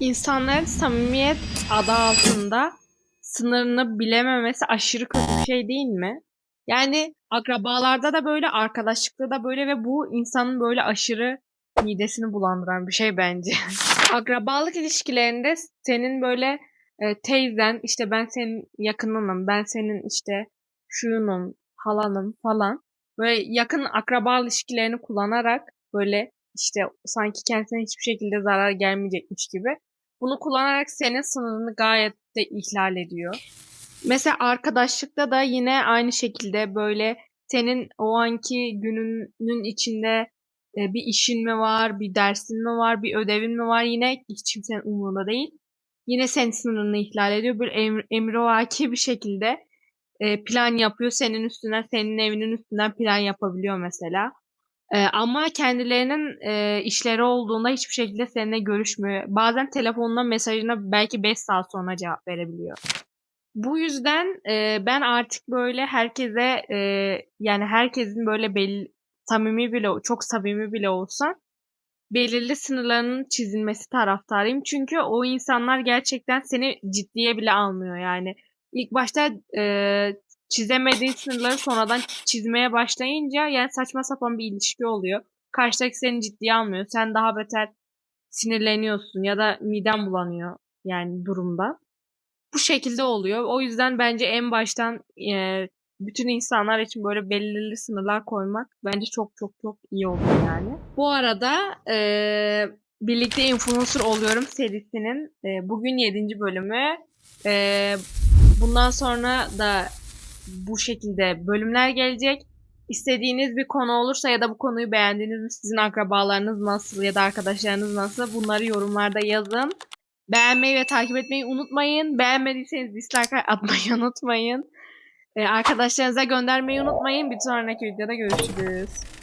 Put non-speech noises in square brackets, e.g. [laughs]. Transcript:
İnsanların samimiyet adı altında sınırını bilememesi aşırı kötü bir şey değil mi? Yani akrabalarda da böyle, arkadaşlıkta da böyle ve bu insanın böyle aşırı midesini bulandıran bir şey bence. [laughs] Akrabalık ilişkilerinde senin böyle e, teyzen, işte ben senin yakınınım, ben senin işte şuyunum, halanım falan. Böyle yakın akraba ilişkilerini kullanarak böyle işte sanki kendisine hiçbir şekilde zarar gelmeyecekmiş gibi bunu kullanarak senin sınırını gayet de ihlal ediyor. Mesela arkadaşlıkta da yine aynı şekilde böyle senin o anki gününün içinde e, bir işin mi var, bir dersin mi var, bir ödevin mi var yine hiç kimsenin umurunda değil. Yine senin sınırını ihlal ediyor. Bir em, emrivaki bir şekilde e, plan yapıyor. Senin üstünden, senin evinin üstünden plan yapabiliyor mesela. E, ama kendilerinin e, işleri olduğunda hiçbir şekilde seninle görüşmüyor. Bazen telefonuna mesajına belki 5 saat sonra cevap verebiliyor. Bu yüzden e, ben artık böyle herkese e, yani herkesin böyle belli samimi bile çok samimi bile olsa belirli sınırlarının çizilmesi taraftarıyım. Çünkü o insanlar gerçekten seni ciddiye bile almıyor yani. İlk başta e, çizemediğin sınırları sonradan çizmeye başlayınca yani saçma sapan bir ilişki oluyor. Karşıdaki seni ciddiye almıyor. Sen daha beter sinirleniyorsun ya da miden bulanıyor yani durumda. Bu şekilde oluyor. O yüzden bence en baştan e, bütün insanlar için böyle belirli sınırlar koymak bence çok çok çok iyi olur yani. Bu arada e, birlikte influencer oluyorum serisinin e, bugün 7. bölümü. E, bundan sonra da bu şekilde bölümler gelecek. İstediğiniz bir konu olursa ya da bu konuyu beğendiğiniz mi, sizin akrabalarınız nasıl ya da arkadaşlarınız nasıl bunları yorumlarda yazın. Beğenmeyi ve takip etmeyi unutmayın. Beğenmediyseniz dislike [laughs] atmayı unutmayın. Ee, arkadaşlarınıza göndermeyi unutmayın. Bir sonraki videoda görüşürüz.